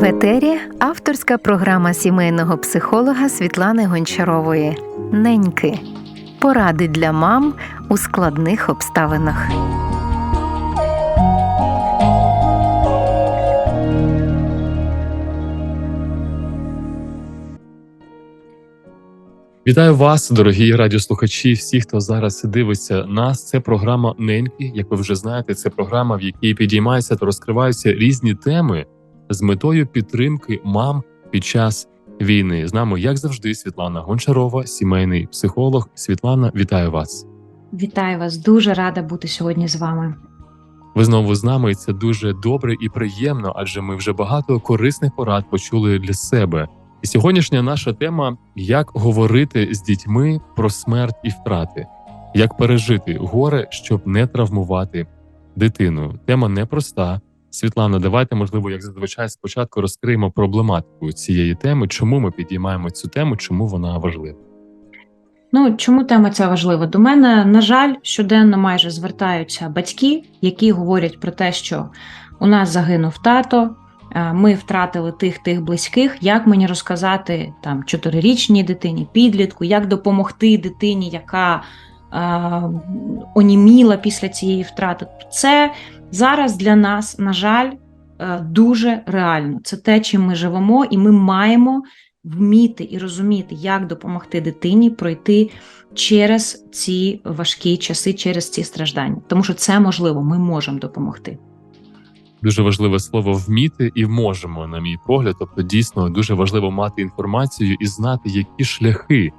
В етері авторська програма сімейного психолога Світлани Гончарової Неньки. Поради для мам у складних обставинах. Вітаю вас, дорогі радіослухачі. Всі, хто зараз дивиться нас. Це програма Неньки. Як ви вже знаєте, це програма, в якій підіймаються та розкриваються різні теми з метою підтримки мам під час війни. З нами, як завжди, Світлана Гончарова, сімейний психолог. Світлана, вітаю вас. Вітаю вас, дуже рада бути сьогодні з вами. Ви знову з нами, і це дуже добре і приємно, адже ми вже багато корисних порад почули для себе. І сьогоднішня наша тема як говорити з дітьми про смерть і втрати, як пережити горе, щоб не травмувати дитину. Тема непроста. Світлана, давайте, можливо, як зазвичай, спочатку розкриємо проблематику цієї теми, чому ми підіймаємо цю тему, чому вона важлива. Ну чому тема ця важлива? До мене, на жаль, щоденно майже звертаються батьки, які говорять про те, що у нас загинув тато, е, ми втратили тих тих близьких. Як мені розказати там чотирирічній дитині, підлітку, як допомогти дитині, яка е, оніміла після цієї втрати? Це зараз для нас, на жаль, е, дуже реально. Це те, чим ми живемо, і ми маємо вміти і розуміти, як допомогти дитині пройти через ці важкі часи, через ці страждання. Тому що це можливо, ми можемо допомогти. Дуже важливе слово вміти і можемо, на мій погляд. Тобто, дійсно дуже важливо мати інформацію і знати, які шляхи,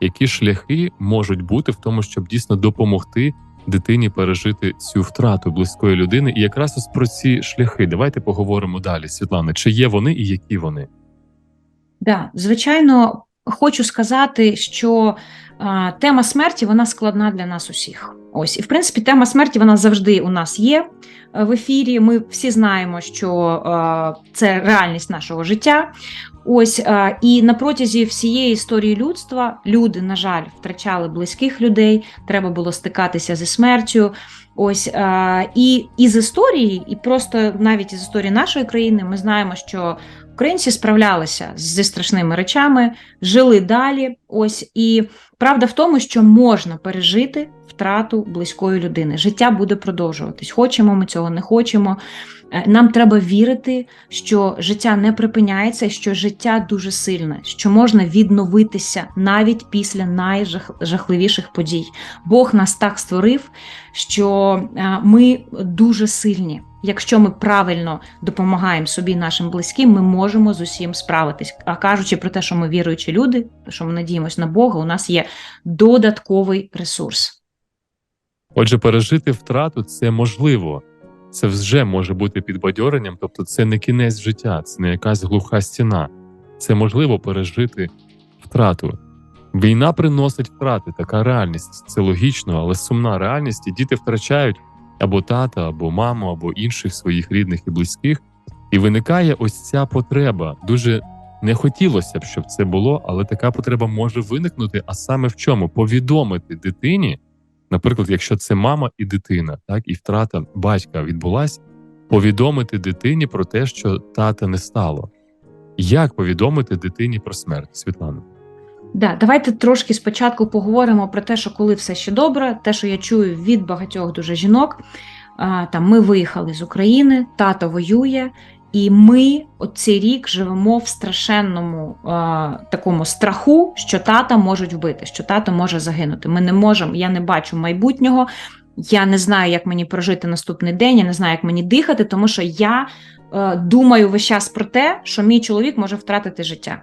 які шляхи можуть бути в тому, щоб дійсно допомогти дитині пережити цю втрату близької людини. І якраз ось про ці шляхи давайте поговоримо далі. Світлана, чи є вони і які вони? Да, звичайно, хочу сказати, що тема смерті вона складна для нас усіх. Ось, і в принципі, тема смерті вона завжди у нас є е, в ефірі. Ми всі знаємо, що це реальність нашого життя. Ось і на протязі всієї історії людства люди, на жаль, втрачали близьких людей. Треба було стикатися зі смертю. Ось і із історії, і просто навіть із історії нашої країни, ми знаємо, що Українці справлялися зі страшними речами, жили далі. Ось і правда в тому, що можна пережити втрату близької людини. Життя буде продовжуватись. Хочемо ми цього не хочемо. Е, Нам треба вірити, що життя не припиняється, що життя дуже сильне, що можна відновитися навіть після найжахливіших подій. Бог нас так створив, що е, ми дуже сильні. Якщо ми правильно допомагаємо собі, нашим близьким, ми можемо з усім справитись. А кажучи про те, що ми віруючі люди, що ми надіємося на Бога, у нас є додатковий ресурс. Отже, пережити втрату це можливо, це вже може бути підбадьоренням, тобто це не кінець життя, це не якась глуха стіна. Це можливо пережити втрату. Війна приносить втрати, така реальність. Це логічно, але сумна реальність, і діти втрачають або тата, або маму, або інших своїх рідних і близьких. І виникає ось ця потреба. Дуже не хотілося б, щоб це було, але така потреба може виникнути. А саме в чому? Повідомити дитині, наприклад, якщо це мама і дитина, так і втрата батька відбулась, повідомити дитині про те, що тата не стало. Як повідомити дитині про смерть, Світлана? Да, давайте трошки спочатку поговоримо про те, що коли все ще добре, те, що я чую від багатьох дуже жінок. Там ми виїхали з України, тато воює, і ми цей рік живемо в страшенному такому страху, що тата можуть вбити, що тато може загинути. Ми не можемо, я не бачу майбутнього. Я не знаю, як мені прожити наступний день, я не знаю, як мені дихати, тому що я е, думаю весь час про те, що мій чоловік може втратити життя.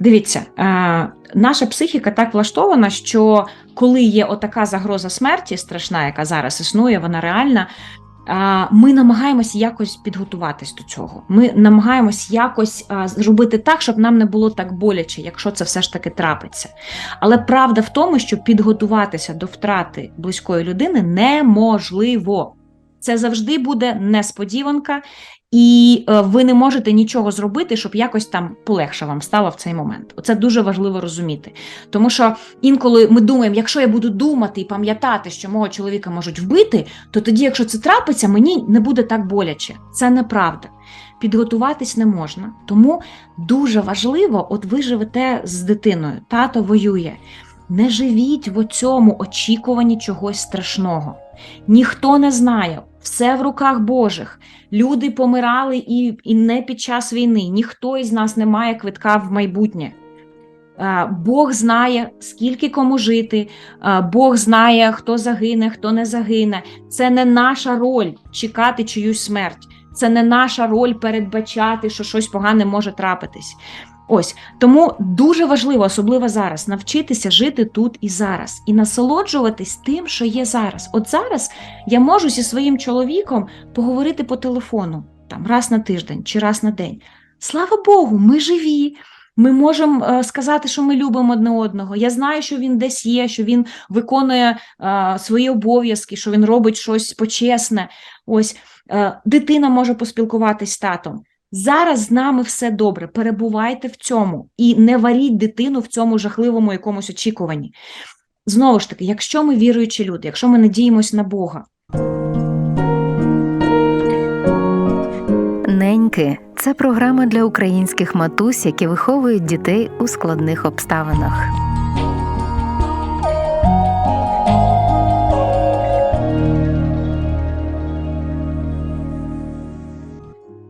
Дивіться, е, наша психіка так влаштована, що коли є отака загроза смерті, страшна, яка зараз існує, вона реальна. е, Ми намагаємось якось підготуватись до цього. Ми намагаємось якось е, зробити так, щоб нам не було так боляче, якщо це все ж таки трапиться. Але правда в тому, що підготуватися до втрати близької людини неможливо. Це завжди буде несподіванка, і е, ви не можете нічого зробити, щоб якось там полегше вам стало в цей момент. Це дуже важливо розуміти. Тому що інколи ми думаємо, якщо я буду думати і пам'ятати, що мого чоловіка можуть вбити, то тоді, якщо це трапиться, мені не буде так боляче. Це неправда. Підготуватись не можна. Тому дуже важливо, от ви живете з дитиною, тато воює. Не живіть в цьому очікуванні чогось страшного. Ніхто не знає, все в руках Божих. Люди помирали і, і не під час війни. Ніхто із нас не має квитка в майбутнє. Е, Бог знає, скільки кому жити, е, Бог знає, хто загине, хто не загине. Це не наша роль чекати чиюсь смерть. Це не наша роль передбачати, що щось погане може трапитись. Ось тому дуже важливо, особливо зараз, навчитися жити тут і зараз, і насолоджуватись тим, що є зараз. От зараз я можу зі своїм чоловіком поговорити по телефону там раз на тиждень чи раз на день. Слава Богу, ми живі. Ми можемо е, сказати, що ми любимо одне одного. Я знаю, що він десь є, що він виконує е, свої обов'язки, що він робить щось почесне. Ось е, дитина може поспілкуватись з татом. Зараз з нами все добре. Перебувайте в цьому і не варіть дитину в цьому жахливому якомусь очікуванні. Знову ж таки, якщо ми віруючі люди, якщо ми надіємось на Бога, Неньки це програма для українських матусь, які виховують дітей у складних обставинах.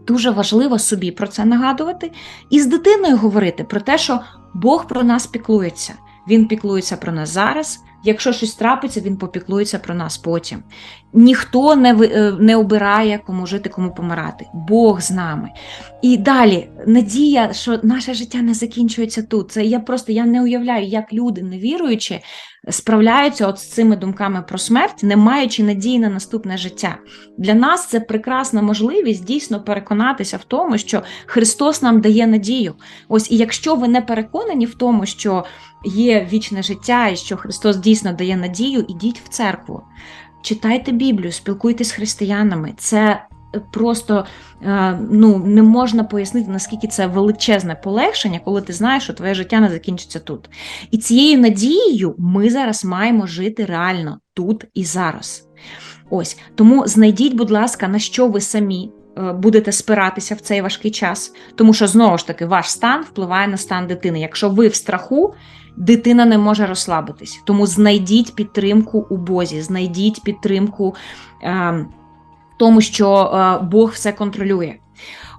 Дуже важливо собі про це нагадувати і з дитиною говорити про те, що Бог про нас піклується. Він піклується про нас зараз. Якщо щось трапиться, він попіклується про нас потім. Ніхто не е, не обирає, кому жити, кому помирати. Бог з нами. І далі надія, що наше життя не закінчується тут. Це я просто я не уявляю, як люди невіруючі справляються от з цими думками про смерть, не маючи надії на наступне життя. Для нас це прекрасна можливість дійсно переконатися в тому, що Христос нам дає надію. Ось і якщо ви не переконані в тому, що є вічне життя і що Христос дійсно дає надію, ідіть в церкву, читайте Біблію, спілкуйтесь з християнами. Це просто е, ну, не можна пояснити, наскільки це величезне полегшення, коли ти знаєш, що твоє життя не закінчиться тут. І цією надією ми зараз маємо жити реально тут і зараз. Ось тому знайдіть, будь ласка, на що ви самі е, будете спиратися в цей важкий час, тому що знову ж таки ваш стан впливає на стан дитини. Якщо ви в страху, дитина не може розслабитись. Тому знайдіть підтримку у Бозі, знайдіть підтримку е, тому, що е, Бог все контролює.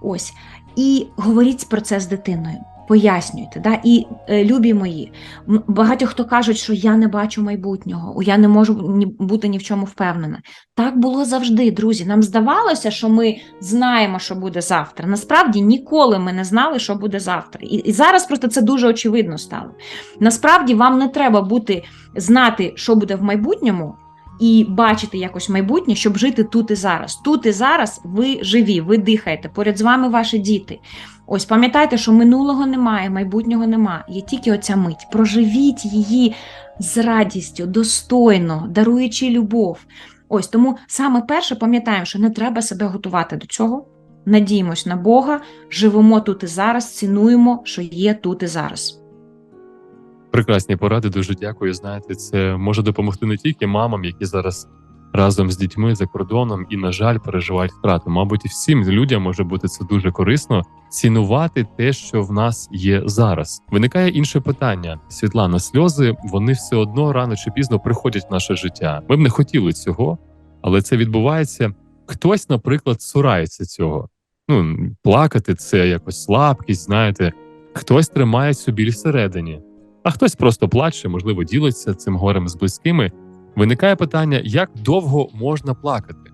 Ось і говоріть про це з дитиною. Пояснюйте, да? і е, любі мої, багато хто кажуть, що я не бачу майбутнього, я не можу ні, бути ні в чому впевнена. Так було завжди, друзі. Нам здавалося, що ми знаємо, що буде завтра. Насправді ніколи ми не знали, що буде завтра. І, і зараз просто це дуже очевидно стало. Насправді вам не треба бути знати, що буде в майбутньому. І бачити якось майбутнє, щоб жити тут і зараз. Тут і зараз ви живі, ви дихаєте, поряд з вами ваші діти. Ось пам'ятайте, що минулого немає, майбутнього немає. Є тільки оця мить. Проживіть її з радістю, достойно, даруючи любов. Ось тому саме перше пам'ятаємо, що не треба себе готувати до цього. Надіємось на Бога, живемо тут і зараз, цінуємо, що є тут і зараз. Прекрасні поради, дуже дякую. Знаєте, це може допомогти не тільки мамам, які зараз разом з дітьми за кордоном і, на жаль, переживають втрату. Мабуть, всім людям може бути це дуже корисно цінувати те, що в нас є зараз. Виникає інше питання: Світлана, сльози вони все одно рано чи пізно приходять в наше життя. Ми б не хотіли цього, але це відбувається. Хтось, наприклад, цурається цього. Ну плакати це якось слабкість, знаєте. Хтось тримає біль всередині, а хтось просто плаче, можливо, ділиться цим горем з близькими. Виникає питання, як довго можна плакати,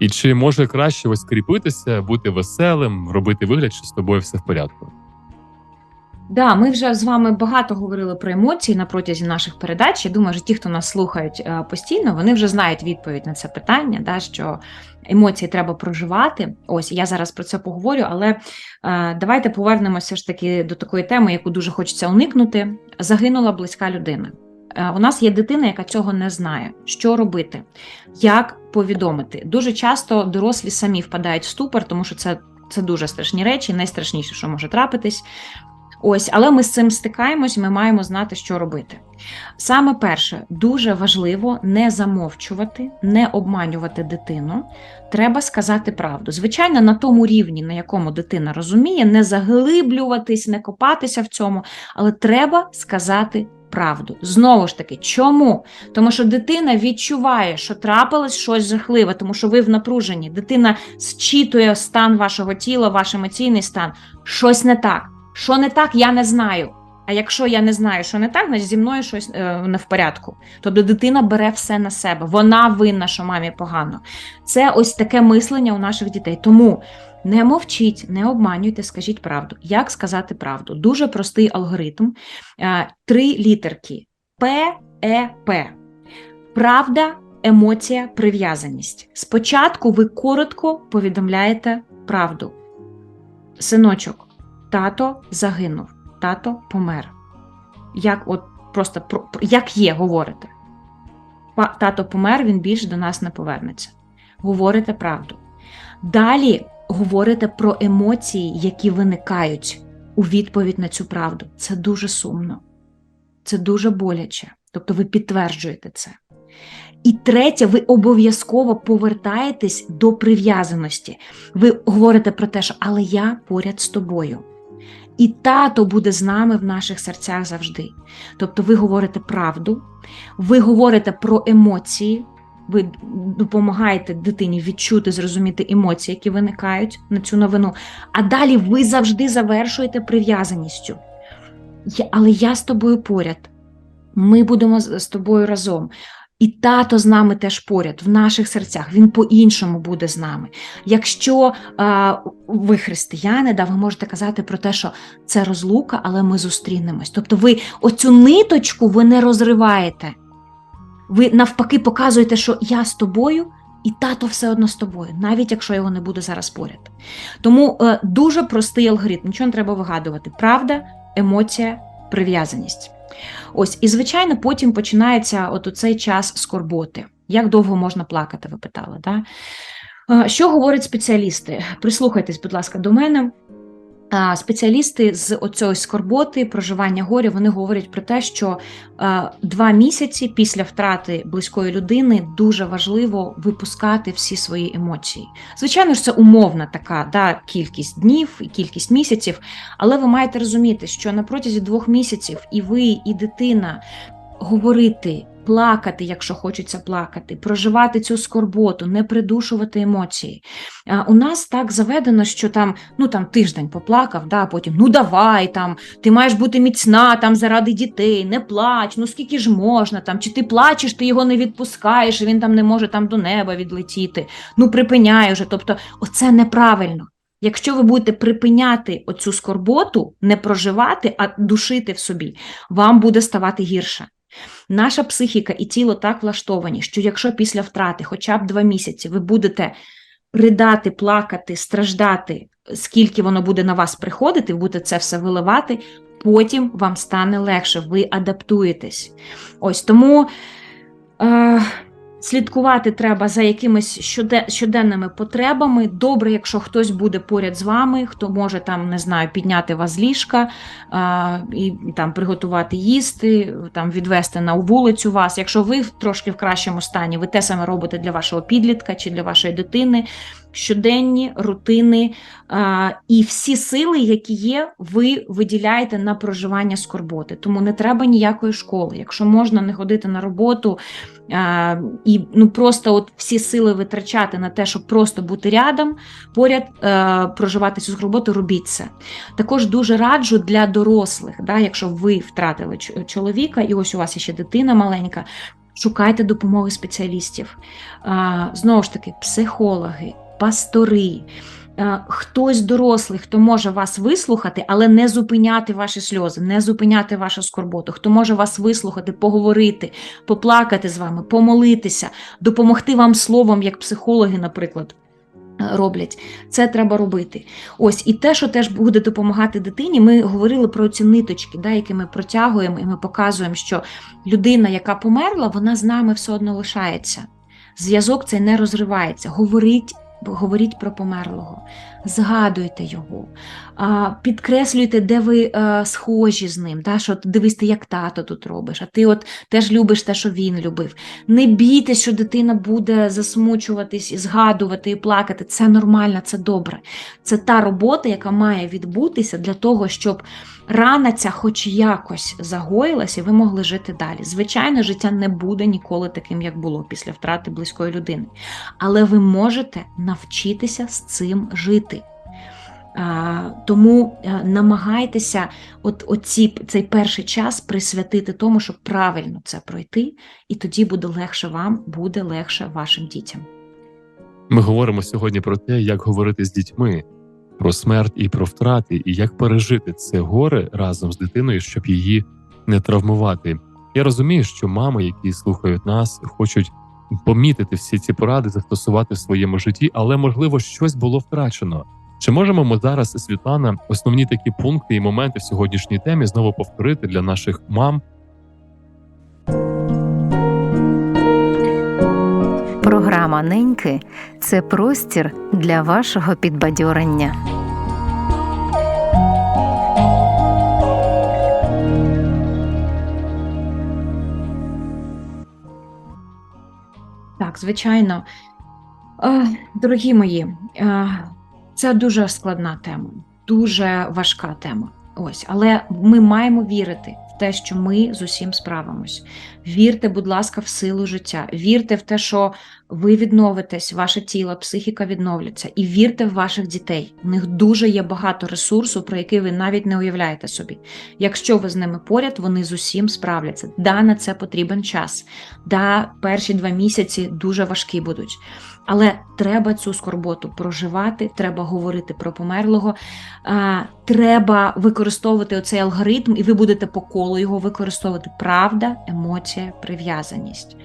і чи може краще ось кріпитися, бути веселим, робити вигляд, що з тобою все в порядку. Да, ми вже з вами багато говорили про емоції на протязі наших передач. Я думаю, що ті, хто нас слухають е, постійно, вони вже знають відповідь на це питання, да, що емоції треба проживати. Ось я зараз про це поговорю, але е, давайте повернемося ж таки до такої теми, яку дуже хочеться уникнути. Загинула близька людина. Е, У нас є дитина, яка цього не знає. Що робити? Як повідомити? Дуже часто дорослі самі впадають в ступор, тому що це, це дуже страшні речі, найстрашніше, що може трапитись. Ось, але ми з цим стикаємось, ми маємо знати, що робити. Саме перше, дуже важливо не замовчувати, не обманювати дитину. Треба сказати правду. Звичайно, на тому рівні, на якому дитина розуміє, не заглиблюватись, не копатися в цьому, але треба сказати правду. Знову ж таки, чому? Тому що дитина відчуває, що трапилось щось жахливе, тому що ви в напруженні. Дитина зчитує стан вашого тіла, ваш емоційний стан. Щось не так. Що не так, я не знаю. А якщо я не знаю, що не так, значить зі мною щось е, не в порядку. Тобто дитина бере все на себе. Вона винна, що мамі погано. Це ось таке мислення у наших дітей. Тому не мовчіть, не обманюйте, скажіть правду. Як сказати правду? Дуже простий алгоритм. Е, Три літерки: П, Е, П. Правда, емоція, прив'язаність. Спочатку ви коротко повідомляєте правду. Синочок, тато загинув, тато помер. Як от просто про- як є, говорите. Тато помер, він більше до нас не повернеться. Говорите правду. Далі говорите про емоції, які виникають у відповідь на цю правду. Це дуже сумно, це дуже боляче. Тобто ви підтверджуєте це. І третє, ви обов'язково повертаєтесь до прив'язаності. Ви говорите про те, що але я поряд з тобою. І тато буде з нами в наших серцях завжди. Тобто ви говорите правду, ви говорите про емоції, ви допомагаєте дитині відчути, зрозуміти емоції, які виникають на цю новину. А далі ви завжди завершуєте прив'язаністю. Але я з тобою поряд. Ми будемо з тобою разом. І тато з нами теж поряд, в наших серцях, він по-іншому буде з нами. Якщо а, ви християни, да, ви можете казати про те, що це розлука, але ми зустрінемось. Тобто ви оцю ниточку ви не розриваєте. Ви навпаки показуєте, що я з тобою, і тато все одно з тобою, навіть якщо його не буде зараз поряд. Тому е, дуже простий алгоритм, нічого не треба вигадувати. Правда, емоція, прив'язаність. Ось, і звичайно, потім починається от цей час скорботи. Як довго можна плакати, ви питали? Да? Е, Що говорять спеціалісти? Прислухайтесь, будь ласка, до мене. Спеціалісти з оцієї скорботи, проживання горя, вони говорять про те, що два місяці після втрати близької людини дуже важливо випускати всі свої емоції. Звичайно ж, це умовна така да, кількість днів і кількість місяців, але ви маєте розуміти, що на протязі двох місяців і ви, і дитина говорити, плакати, якщо хочеться плакати, проживати цю скорботу, не придушувати емоції. А, У нас так заведено, що там ну там тиждень поплакав, да, потім ну давай там, ти маєш бути міцна там заради дітей, не плач, ну скільки ж можна там, чи ти плачеш, ти його не відпускаєш, він там не може там до неба відлетіти. Ну припиняй уже. Тобто, оце неправильно. Якщо ви будете припиняти оцю скорботу, не проживати, а душити в собі, вам буде ставати гірше. Наша психіка і тіло так влаштовані, що якщо після втрати хоча б два місяці ви будете ридати, плакати, страждати, скільки воно буде на вас приходити, ви будете це все виливати, потім вам стане легше, ви адаптуєтесь. Ось тому е, слідкувати треба за якимись щоденними потребами. Добре, якщо хтось буде поряд з вами, хто може там, не знаю, підняти вас з ліжка е, і, там приготувати їсти, там відвести на вулицю вас. Якщо ви трошки в кращому стані, ви те саме робите для вашого підлітка чи для вашої дитини. Щоденні рутини а, і всі сили, які є, ви виділяєте на проживання скорботи. Тому не треба ніякої школи. Якщо можна не ходити на роботу а, і ну просто от всі сили витрачати на те, щоб просто бути рядом, поряд е, проживати цю скорботу, робіть це. Також дуже раджу для дорослих, да, якщо ви втратили чоловіка, і ось у вас є ще дитина маленька. Шукайте допомоги спеціалістів. Знову ж таки, психологи, пастори, хтось дорослий, хто може вас вислухати, але не зупиняти ваші сльози, не зупиняти вашу скорботу, хто може вас вислухати, поговорити, поплакати з вами, помолитися, допомогти вам словом, як психологи, наприклад. е, роблять. Це треба робити. Ось і те, що теж буде допомагати дитині. Ми говорили про ці ниточки, да, які ми протягуємо, і ми показуємо, що людина, яка померла, вона з нами все одно лишається. Зв'язок цей не розривається. Говоріть. Говоріть про померлого, згадуйте його, підкреслюйте, де ви е, схожі з ним. Да? Що дивись, ти як тато тут робиш, а ти от теж любиш те, що він любив. Не бійтесь, що дитина буде засмучуватись, і згадувати і плакати. Це нормально, це добре. Це та робота, яка має відбутися для того, щоб рана ця хоч якось загоїлася, і ви могли жити далі. Звичайно, життя не буде ніколи таким, як було після втрати близької людини. Але ви можете навчитися з цим жити. Тому е, намагайтеся от, оці, цей перший час присвятити тому, щоб правильно це пройти, і тоді буде легше вам, буде легше вашим дітям. Ми говоримо сьогодні про те, як говорити з дітьми, про смерть і про втрати, і як пережити це горе разом з дитиною, щоб її не травмувати. Я розумію, що мами, які слухають нас, хочуть помітити всі ці поради, застосувати в своєму житті, але можливо щось було втрачено. Чи можемо ми зараз, Світлана, основні такі пункти і моменти в сьогоднішній темі знову повторити для наших мам? Програма Неньки це простір для вашого підбадьорення. Так, звичайно. Е, Дорогі мої, е, це дуже складна тема, дуже важка тема. Ось, але ми маємо вірити в те, що ми з усім справимось. Вірте, будь ласка, в силу життя. Вірте в те, що ви відновитесь, ваше тіло, психіка відновляться, і вірте в ваших дітей. У них дуже є багато ресурсу, про який ви навіть не уявляєте собі. Якщо ви з ними поряд, вони з усім справляться. Да, на це потрібен час. Да, перші два місяці дуже важкі будуть. Але треба цю скорботу проживати, треба говорити про померлого, треба використовувати оцей алгоритм, і ви будете по колу його використовувати. Правда, емоція, прив'язаність.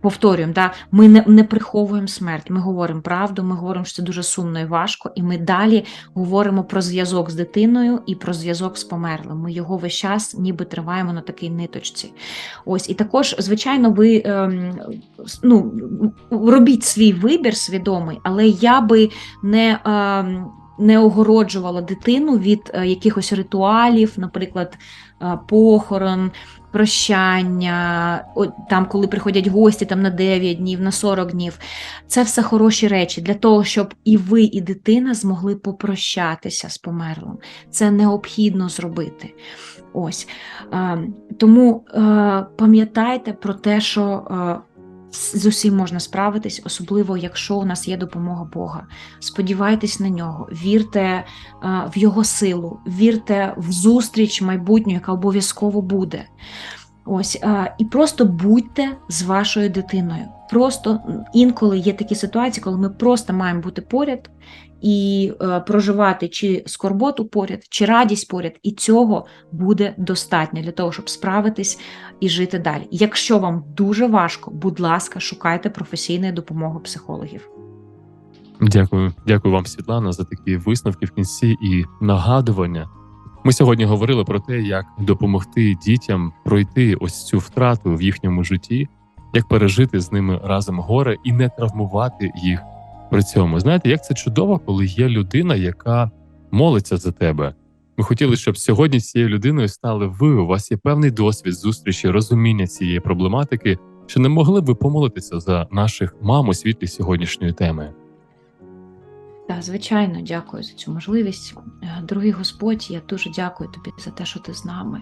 Повторюємо, да, ми не, не приховуємо смерть, ми говоримо правду, ми говоримо, що це дуже сумно і важко, і ми далі говоримо про зв'язок з дитиною і про зв'язок з померлим. Ми його весь час ніби триваємо на такій ниточці. Ось, і також, звичайно, ви ем, ну, робіть свій вибір свідомий, але я би не. Ем, не огороджувала дитину від е, якихось ритуалів, наприклад, похорон, прощання, там, коли приходять гості там, на 9 днів, на 40 днів. Це все хороші речі для того, щоб і ви, і дитина змогли попрощатися з померлим. Це необхідно зробити. Ось. Е, Тому е, пам'ятайте про те, що. З усім можна справитись, особливо якщо у нас є допомога Бога. Сподівайтесь на нього, вірте е, в його силу, вірте в зустріч майбутню, яка обов'язково буде. Ось е, і просто будьте з вашою дитиною. Просто інколи є такі ситуації, коли ми просто маємо бути поряд і е, проживати чи скорботу поряд, чи радість поряд, і цього буде достатньо для того, щоб справитись і жити далі. Якщо вам дуже важко, будь ласка, шукайте професійної допомоги психологів. Дякую, дякую вам, Світлана, за такі висновки в кінці і нагадування. Ми сьогодні говорили про те, як допомогти дітям пройти ось цю втрату в їхньому житті, як пережити з ними разом горе і не травмувати їх при цьому. Знаєте, як це чудово, коли є людина, яка молиться за тебе. Ми хотіли, щоб сьогодні цією людиною стали ви. У вас є певний досвід зустрічі, розуміння цієї проблематики. Чи не могли б ви помолитися за наших мам у світлі сьогоднішньої теми? Так, звичайно, дякую за цю можливість. Е, Дорогий Господь, я дуже дякую тобі за те, що ти з нами.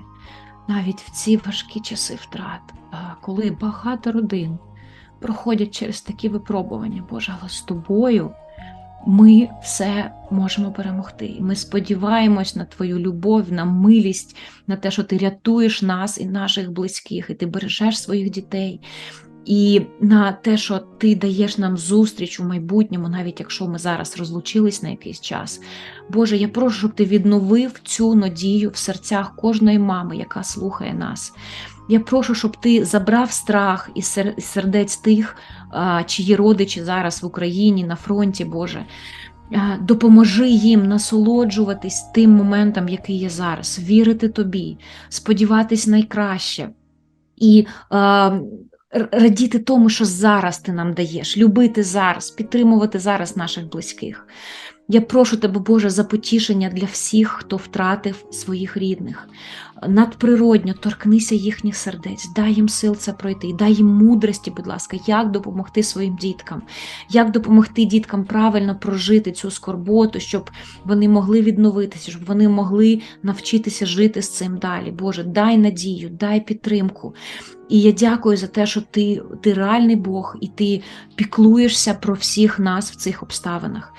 Навіть в ці важкі часи втрат, е, коли багато родин проходять через такі випробування, Боже, але з тобою ми все можемо перемогти. І Ми сподіваємось на Твою любов, на милість, на те, що ти рятуєш нас і наших близьких, і ти бережеш своїх дітей. І на те, що ти даєш нам зустріч у майбутньому, навіть якщо ми зараз розлучились на якийсь час. Боже, я прошу, щоб ти відновив цю надію в серцях кожної мами, яка слухає нас. Я прошу, щоб ти забрав страх із сердець тих, чиї родичі зараз в Україні на фронті, Боже. Допоможи їм насолоджуватись тим моментом, який є зараз, вірити тобі, сподіватись найкраще і е, радіти тому, що зараз ти нам даєш, любити зараз, підтримувати зараз наших близьких. Я прошу тебе, Боже, за потішення для всіх, хто втратив своїх рідних. Надприродньо торкнися їхніх сердець, дай їм сил це пройти, дай їм мудрості, будь ласка, як допомогти своїм діткам, як допомогти діткам правильно прожити цю скорботу, щоб вони могли відновитися, щоб вони могли навчитися жити з цим далі. Боже, дай надію, дай підтримку. І я дякую за те, що ти, ти реальний Бог, і ти піклуєшся про всіх нас в цих обставинах.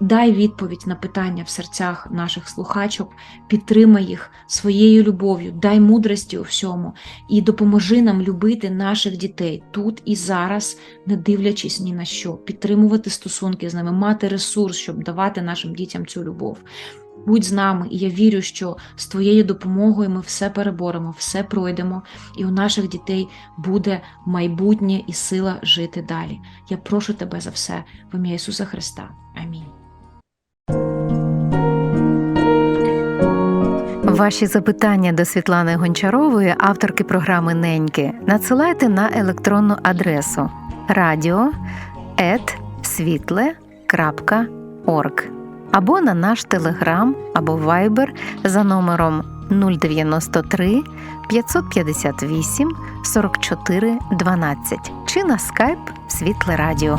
Дай відповідь на питання в серцях наших слухачок, підтримай їх своєю любов'ю, дай мудрості у всьому і допоможи нам любити наших дітей тут і зараз, не дивлячись ні на що, підтримувати стосунки з ними, мати ресурс, щоб давати нашим дітям цю любов. Будь з нами, і я вірю, що з твоєю допомогою ми все переборемо, все пройдемо, і у наших дітей буде майбутнє і сила жити далі. Я прошу тебе за все в ім'я Ісуса Христа. Амінь. Ваші запитання до Світлани Гончарової, авторки програми Неньки, надсилайте на електронну адресу radio.світле.орг або на наш телеграм або вайбер за номером 093 558 44 12 чи на скайп Світле Радіо.